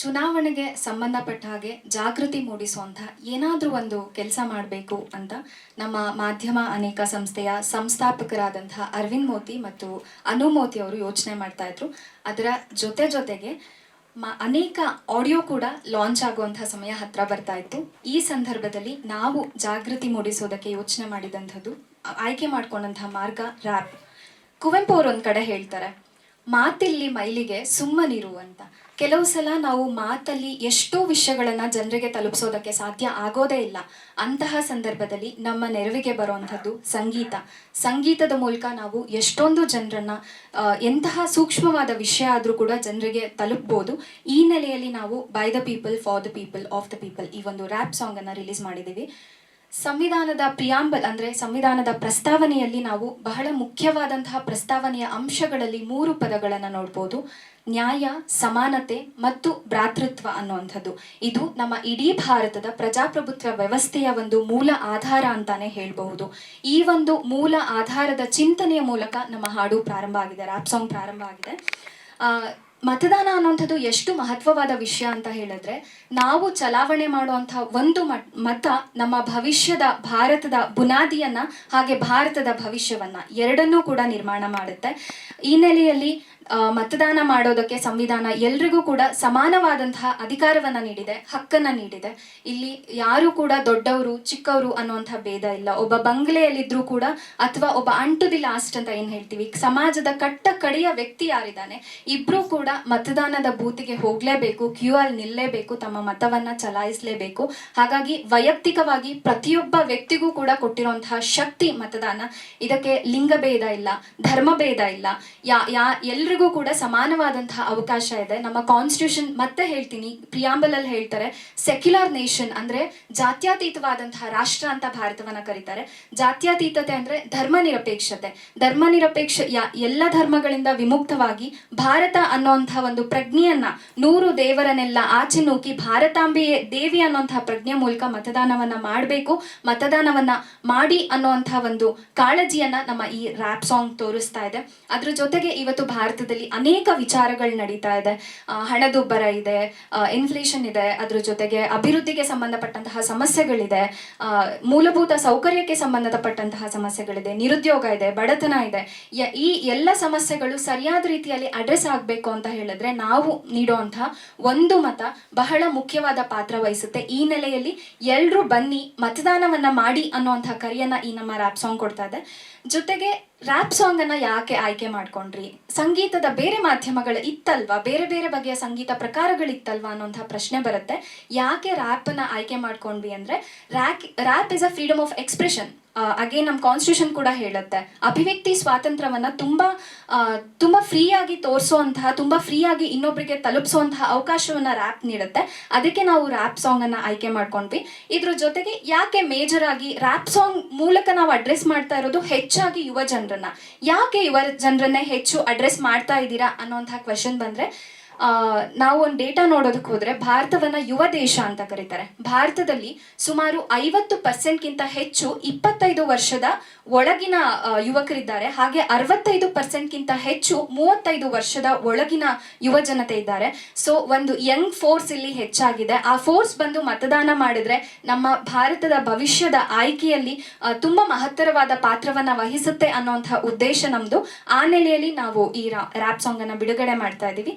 ಚುನಾವಣೆಗೆ ಸಂಬಂಧಪಟ್ಟ ಹಾಗೆ ಜಾಗೃತಿ ಮೂಡಿಸುವಂಥ ಏನಾದರೂ ಒಂದು ಕೆಲಸ ಮಾಡಬೇಕು ಅಂತ ನಮ್ಮ ಮಾಧ್ಯಮ ಅನೇಕ ಸಂಸ್ಥೆಯ ಸಂಸ್ಥಾಪಕರಾದಂತಹ ಅರವಿಂದ್ ಮೋತಿ ಮತ್ತು ಅನು ಮೋತಿ ಅವರು ಯೋಚನೆ ಮಾಡ್ತಾ ಇದ್ರು. ಅದರ ಜೊತೆ ಜೊತೆಗೆ ಮ ಅನೇಕ ಆಡಿಯೋ ಕೂಡ ಲಾಂಚ್ ಆಗುವಂತಹ ಸಮಯ ಹತ್ರ ಬರ್ತಾ ಇತ್ತು. ಈ ಸಂದರ್ಭದಲ್ಲಿ ನಾವು ಜಾಗೃತಿ ಮೂಡಿಸೋದಕ್ಕೆ ಯೋಚನೆ ಮಾಡಿದಂಥದ್ದು ಆಯ್ಕೆ ಮಾಡ್ಕೊಂಡಂತಹ ಮಾರ್ಗ ರ್ಯಾಪ್. ಕುವೆಂಪು ಅವರು ಒಂದು ಕಡೆ ಹೇಳ್ತಾರೆ ಮಾತಿಲ್ಲಿ ಮೈಲಿಗೆ ಸುಮ್ಮನಿರು ಅಂತ. ಕೆಲವು ಸಲ ನಾವು ಮಾತಲ್ಲಿ ಎಷ್ಟೋ ವಿಷಯಗಳನ್ನು ಜನರಿಗೆ ತಲುಪಿಸೋದಕ್ಕೆ ಸಾಧ್ಯ ಆಗೋದೇ ಇಲ್ಲ. ಅಂತಹ ಸಂದರ್ಭದಲ್ಲಿ ನಮ್ಮ ನೆರವಿಗೆ ಬರುವಂಥದ್ದು ಸಂಗೀತ. ಸಂಗೀತದ ಮೂಲಕ ನಾವು ಎಷ್ಟೊಂದು ಜನರನ್ನು ಎಂತಹ ಸೂಕ್ಷ್ಮವಾದ ವಿಷಯ ಆದರೂ ಕೂಡ ಜನರಿಗೆ ತಲುಪ್ಬೋದು. ಈ ನೆಲೆಯಲ್ಲಿ ನಾವು by the people for the people of the people ಈ ಒಂದು ರ್ಯಾಪ್ ಸಾಂಗ್ ಅನ್ನ ರಿಲೀಸ್ ಮಾಡಿದ್ದೀವಿ. ಸಂವಿಧಾನದ ಪ್ರಿಯಾಂಬಲ್ ಅಂದ್ರೆ ಸಂವಿಧಾನದ ಪ್ರಸ್ತಾವನೆಯಲ್ಲಿ ನಾವು ಬಹಳ ಮುಖ್ಯವಾದಂತಹ ಪ್ರಸ್ತಾವನೆಯ ಅಂಶಗಳಲ್ಲಿ ಮೂರು ಪದಗಳನ್ನು ನೋಡ್ಬೋದು. ನ್ಯಾಯ, ಸಮಾನತೆ ಮತ್ತು ಭ್ರಾತೃತ್ವ ಅನ್ನುವಂಥದ್ದು. ಇದು ನಮ್ಮ ಇಡೀ ಭಾರತದ ಪ್ರಜಾಪ್ರಭುತ್ವ ವ್ಯವಸ್ಥೆಯ ಒಂದು ಮೂಲ ಆಧಾರ ಅಂತಾನೆ ಹೇಳಬಹುದು. ಈ ಒಂದು ಮೂಲ ಆಧಾರದ ಚಿಂತನೆಯ ಮೂಲಕ ನಮ್ಮ ಹಾಡು ಪ್ರಾರಂಭ ಆಗಿದೆ ರ್ಯಾಪ್ ಸಾಂಗ್ ಪ್ರಾರಂಭ ಆಗಿದೆ. ಮತದಾನ ಅನ್ನುವಂಥದ್ದು ಎಷ್ಟು ಮಹತ್ವವಾದ ವಿಷಯ ಅಂತ ಹೇಳಿದ್ರೆ, ನಾವು ಚಲಾವಣೆ ಮಾಡುವಂತಹ ಒಂದು ಮತ ನಮ್ಮ ಭವಿಷ್ಯದ ಭಾರತದ ಬುನಾದಿಯನ್ನ ಹಾಗೆ ಭಾರತದ ಭವಿಷ್ಯವನ್ನ ಎರಡನ್ನೂ ಕೂಡ ನಿರ್ಮಾಣ ಮಾಡುತ್ತೆ. ಈ ನೆಲೆಯಲ್ಲಿ ಮತದಾನ ಮಾಡೋದಕ್ಕೆ ಸಂವಿಧಾನ ಎಲ್ರಿಗೂ ಕೂಡ ಸಮಾನವಾದಂತಹ ಅಧಿಕಾರವನ್ನ ನೀಡಿದೆ, ಹಕ್ಕನ್ನ ನೀಡಿದೆ. ಇಲ್ಲಿ ಯಾರು ಕೂಡ ದೊಡ್ಡವರು, ಚಿಕ್ಕವರು ಅನ್ನುವಂತಹ ಭೇದ ಇಲ್ಲ. ಒಬ್ಬ ಬಂಗ್ಲೆಯಲ್ಲಿದ್ರೂ ಕೂಡ ಅಥವಾ ಒಬ್ಬ ಅಂಟು ದಿ ಲಾಸ್ಟ್ ಅಂತ ಏನ್ ಹೇಳ್ತೀವಿ. ಸಮಾಜದ ಕಟ್ಟ ಕಡೆಯ ವ್ಯಕ್ತಿ ಯಾರಿದ್ದಾನೆ, ಇಬ್ರು ಕೂಡ ಮತದಾನದ ಬೂತಿಗೆ ಹೋಗ್ಲೇಬೇಕು ಕ್ಯೂ ಅಲ್ಲಿ ನಿಲ್ಲೇಬೇಕು, ತಮ್ಮ ಮತವನ್ನ ಚಲಾಯಿಸಲೇಬೇಕು. ಹಾಗಾಗಿ ವೈಯಕ್ತಿಕವಾಗಿ ಪ್ರತಿಯೊಬ್ಬ ವ್ಯಕ್ತಿಗೂ ಕೂಡ ಕೊಟ್ಟಿರುವಂತಹ ಶಕ್ತಿ ಮತದಾನ. ಇದಕ್ಕೆ ಲಿಂಗಭೇದ ಇಲ್ಲ, ಧರ್ಮಭೇದ ಇಲ್ಲ. ಯಾ ಯಾ, ಎಲ್ರಿಗೂ ಕೂಡ ಸಮಾನವಾದಂತಹ ಅವಕಾಶ ಇದೆ. ನಮ್ಮ ಕಾನ್ಸ್ಟಿಟ್ಯೂಷನ್ ಮತ್ತೆ ಹೇಳ್ತೀನಿ ಪ್ರಿಯಾಂಬಲ್ ಅಲ್ಲಿ ಹೇಳ್ತಾರೆ ಸೆಕ್ಯುಲರ್ ನೇಷನ್ ಅಂದ್ರೆ ಜಾತ್ಯತೀತವಾದಂತಹ ರಾಷ್ಟ್ರ ಅಂತ ಭಾರತವನ್ನ ಕರೀತಾರೆ. ಜಾತ್ಯತೀತತೆ ಅಂದ್ರೆ ಧರ್ಮ ನಿರಪೇಕ್ಷತೆ. ಧರ್ಮ ನಿರಪೇಕ್ಷ ಎಲ್ಲ ಧರ್ಮಗಳಿಂದ ವಿಮುಕ್ತವಾಗಿ ಭಾರತ ಅನ್ನೋಂತಹ ಒಂದು ಪ್ರಜ್ಞೆಯನ್ನ, ನೂರು ದೇವರನ್ನೆಲ್ಲ ಆಚೆ ನೂಕಿ ಭಾರತಾಂಬೆಯೇ ದೇವಿ ಅನ್ನೋಂತಹ ಪ್ರಜ್ಞೆ ಮೂಲಕ ಮತದಾನವನ್ನ ಮಾಡಬೇಕು, ಮತದಾನವನ್ನ ಮಾಡಿ ಅನ್ನೋಂತಹ ಒಂದು ಕಾಳಜಿಯನ್ನ ನಮ್ಮ ಈ ರ್ಯಾಪ್ ಸಾಂಗ್ ತೋರಿಸ್ತಾ ಇದೆ. ಅದ್ರ ಜೊತೆಗೆ ಇವತ್ತು ಭಾರತದಲ್ಲಿ ಅನೇಕ ವಿಚಾರಗಳು ನಡೀತಾ ಇದೆ. ಹಣದುಬ್ಬರ ಇದೆ ಇನ್ಫ್ಲೇಷನ್ ಇದೆ, ಅದ್ರ ಜೊತೆಗೆ ಅಭಿವೃದ್ಧಿಗೆ ಸಂಬಂಧಪಟ್ಟಂತಹ ಸಮಸ್ಯೆಗಳಿದೆ ಮೂಲಭೂತ ಸೌಕರ್ಯಕ್ಕೆ ಸಂಬಂಧಪಟ್ಟಂತಹ ಸಮಸ್ಯೆಗಳಿದೆ, ನಿರುದ್ಯೋಗ ಇದೆ, ಬಡತನ ಇದೆ. ಈ ಎಲ್ಲ ಸಮಸ್ಯೆಗಳು ಸರಿಯಾದ ರೀತಿಯಲ್ಲಿ ಅಡ್ರೆಸ್ ಆಗಬೇಕು ಅಂತ ಹೇಳಿದ್ರೆ ನಾವು ನೀಡುವಂತಹ ಒಂದು ಮತ ಬಹಳ ಮುಖ್ಯವಾದ ಪಾತ್ರ ವಹಿಸುತ್ತೆ. ಈ ನೆಲೆಯಲ್ಲಿ ಎಲ್ಲರೂ ಬನ್ನಿ, ಮತದಾನವನ್ನ ಮಾಡಿ ಅನ್ನುವಂತಹ ಕರೆಯನ್ನ ಈ ನಮ್ಮ ರ್ಯಾಪ್ ಸಾಂಗ್ ಕೊಡ್ತಾ ಇದೆ. ಜೊತೆಗೆ ರ್ಯಾಪ್ ಸಾಂಗ್ ಅನ್ನ ಯಾಕೆ ಆಯ್ಕೆ ಮಾಡ್ಕೊಂಡ್ರಿ? ಸಂಗೀತದ ಬೇರೆ ಮಾಧ್ಯಮಗಳು ಇತ್ತಲ್ವಾ? ಬೇರೆ ಬೇರೆ ಬಗೆಯ ಸಂಗೀತ ಪ್ರಕಾರಗಳಿತ್ತಲ್ವಾ ಅನ್ನೋಂಥ ಪ್ರಶ್ನೆ ಬರುತ್ತೆ. ಯಾಕೆ ರ್ಯಾಪ್ ಅನ್ನ ಆಯ್ಕೆ ಮಾಡ್ಕೊಂಡ್ವಿ ಅಂದ್ರೆ rack rap is a freedom of expression again ನಮ್ಮ ಕಾನ್ಸ್ಟಿಟ್ಯೂಷನ್ ಕೂಡ ಹೇಳುತ್ತೆ. ಅಭಿವ್ಯಕ್ತಿ ಸ್ವಾತಂತ್ರ್ಯವನ್ನ ತುಂಬಾ ತುಂಬಾ ಫ್ರೀ ಆಗಿ ತೋರಿಸುವಂತಹ ತುಂಬಾ ಫ್ರೀಯಾಗಿ ಇನ್ನೊಬ್ಬರಿಗೆ ತಲುಪಿಸುವಂತಹ ಅವಕಾಶವನ್ನ ರ್ಯಾಪ್ ನೀಡುತ್ತೆ. ಅದಕ್ಕೆ ನಾವು ರ್ಯಾಪ್ ಸಾಂಗ್ ಅನ್ನ ಆಯ್ಕೆ ಮಾಡ್ಕೊಂಡ್ವಿ. ಇದ್ರ ಜೊತೆಗೆ ಯಾಕೆ ಮೇಜರ್ ಆಗಿ ರ್ಯಾಪ್ ಸಾಂಗ್ ಮೂಲಕ ನಾವು ಅಡ್ರೆಸ್ ಮಾಡ್ತಾ ಇರೋದು ಹೆಚ್ಚಾಗಿ ಯುವ ಜನರನ್ನ? ಯಾಕೆ ಯುವ ಜನರನ್ನೇ ಹೆಚ್ಚು ಅಡ್ರೆಸ್ ಮಾಡ್ತಾ ಇದ್ದೀರಾ ಅನ್ನೋಂತಹ ಕ್ವೆಶನ್ ಬಂದ್ರೆ ನಾವು ಒಂದು ಡೇಟಾ ನೋಡೋದಕ್ಕೆ ಹೋದರೆ ಭಾರತವನ್ನ ಯುವ ದೇಶ ಅಂತ ಕರೀತಾರೆ. ಭಾರತದಲ್ಲಿ ಸುಮಾರು ಐವತ್ತು ಪರ್ಸೆಂಟ್ಗಿಂತ ಹೆಚ್ಚು ಇಪ್ಪತ್ತೈದು ವರ್ಷದ ಒಳಗಿನ ಯುವಕರಿದ್ದಾರೆ. ಹಾಗೆ ಅರವತ್ತೈದು ಪರ್ಸೆಂಟ್ಗಿಂತ ಹೆಚ್ಚು ಮೂವತ್ತೈದು ವರ್ಷದ ಒಳಗಿನ ಯುವ ಜನತೆ ಇದ್ದಾರೆ. ಸೊ ಒಂದು ಯಂಗ್ ಫೋರ್ಸ್ ಇಲ್ಲಿ ಹೆಚ್ಚಾಗಿದೆ. ಆ ಫೋರ್ಸ್ ಬಂದು ಮತದಾನ ಮಾಡಿದ್ರೆ ನಮ್ಮ ಭಾರತದ ಭವಿಷ್ಯದ ಆಯ್ಕೆಯಲ್ಲಿ ತುಂಬ ಮಹತ್ತರವಾದ ಪಾತ್ರವನ್ನ ವಹಿಸುತ್ತೆ ಅನ್ನೋಂಥ ಉದ್ದೇಶ ನಮ್ದು. ಆ ನೆಲೆಯಲ್ಲಿ ನಾವು ಈ ರ್ಯಾಪ್ ಸಾಂಗನ್ನು ಬಿಡುಗಡೆ ಮಾಡ್ತಾ ಇದೀವಿ